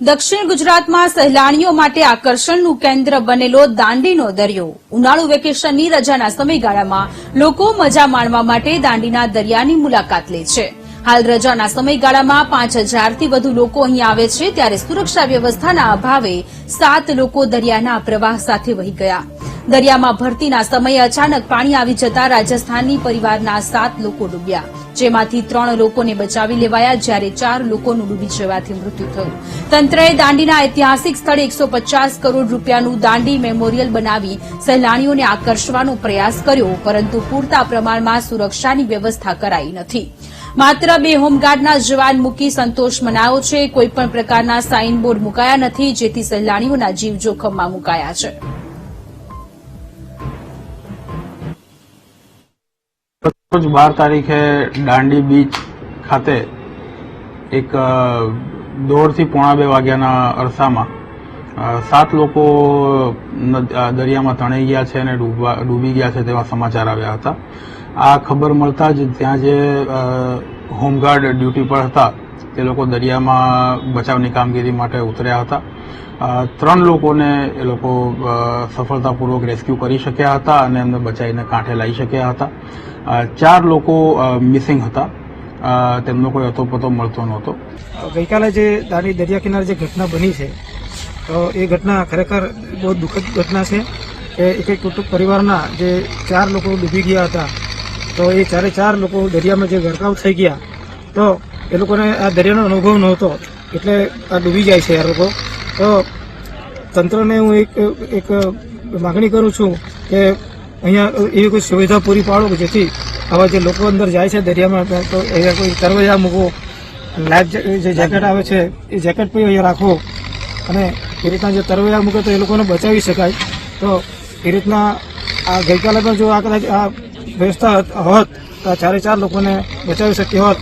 દક્ષિણ ગુજરાતમાં સહેલાણીઓ માટે આકર્ષણનું કેન્દ્ર બનેલો દાંડીનો દરિયો. ઉનાળુ વેકેશનની રજાના સમયગાળામાં લોકો મજા માણવા માટે દાંડીના દરિયાની મુલાકાત લે છે. હાલ રજાના સમયગાળામાં પાંચ હજારથી વધુ લોકો અહીં આવે છે, ત્યારે સુરક્ષા વ્યવસ્થાના અભાવે સાત લોકો દરિયાના પ્રવાહ સાથે વહી ગયા. દરિયામાં ભરતીના સમયે અચાનક પાણી આવી જતા રાજસ્થાની પરિવારના સાત લોકો ડૂબ્યા. જેમાંથી ત્રણ લોકોને બચાવી લેવાયા જ્યારે ચાર લોકોનું ડૂબી જવાથી મૃત્યુ થયું. તંત્રએ દાંડીના ઐતિહાસિક સ્થળે એકસો કરોડ રૂપિયાનું દાંડી મેમોરિયલ બનાવી સહેલાણીઓને આકર્ષવાનો પ્રયાસ કર્યો, પરંતુ પૂરતા પ્રમાણમાં સુરક્ષાની વ્યવસ્થા કરાઈ નથી. માત્ર બે હોમગાર્ડના જવાન મૂકી સંતોષ મનાયો છે કોઈપણ પ્રકારના સાઇનબોર્ડ મુકાયા નથી, જેથી સહેલાણીઓના જીવ જોખમમાં મુકાયા છે. રોજ બાર તારીખે દાંડી બીચ ખાતે એક દોઢથી પોણા બે વાગ્યાના અરસામાં સાત લોકો દરિયામાં તણાઈ ગયા છે અને ડૂબવા, ડૂબી ગયા છે તેવા સમાચાર આવ્યા હતા. આ ખબર મળતા જ ત્યાં જે હોમગાર્ડ ડ્યુટી પર હતા તે લોકો દરિયામાં બચાવની કામગીરી માટે ઉતર્યા હતા. ત્રણ લોકોને એ લોકો સફળતાપૂર્વક રેસ્ક્યુ કરી શક્યા હતા અને એમને બચાવીને કાંઠે લાવી શક્યા હતા. ચાર લોકો મિસિંગ હતા. તેમનો કોઈ અતોપતો મળતો નહોતો. ગઈકાલે જે દાંડી દરિયા કિનારે જે ઘટના બની છે, તો એ ઘટના ખરેખર બહુ દુઃખદ ઘટના છે કે એક એક કુટુંબ પરિવારના જે ચાર લોકો ડૂબી ગયા હતા, તો એ ચારે ચાર લોકો દરિયામાં જે ગરકાવ થઈ ગયા, તો એ લોકોને આ દરિયાનો અનુભવ નહોતો. એટલે આ ડૂબી જાય છે આ લોકો. તો તંત્રને હું એક એક માગણી કરું છું કે અહીંયા એવી કોઈ સુવિધા પૂરી પાડો કે જેથી આવા જે લોકો અંદર જાય છે દરિયામાં, તો અહીંયા કોઈ તરવૈયા મૂકો. લાઈફ જે- જેકેટ આવે છે, એ જેકેટ પણ અહીંયા રાખો. અને એ રીતના જે તરવૈયા મૂકે તો એ લોકોને બચાવી શકાય. તો એ રીતના આ ગઈકાલે પણ જો આ કદાચ આ વ્યવસ્થા હોત તો ચારે ચાર લોકોને બચાવી શકી હોત.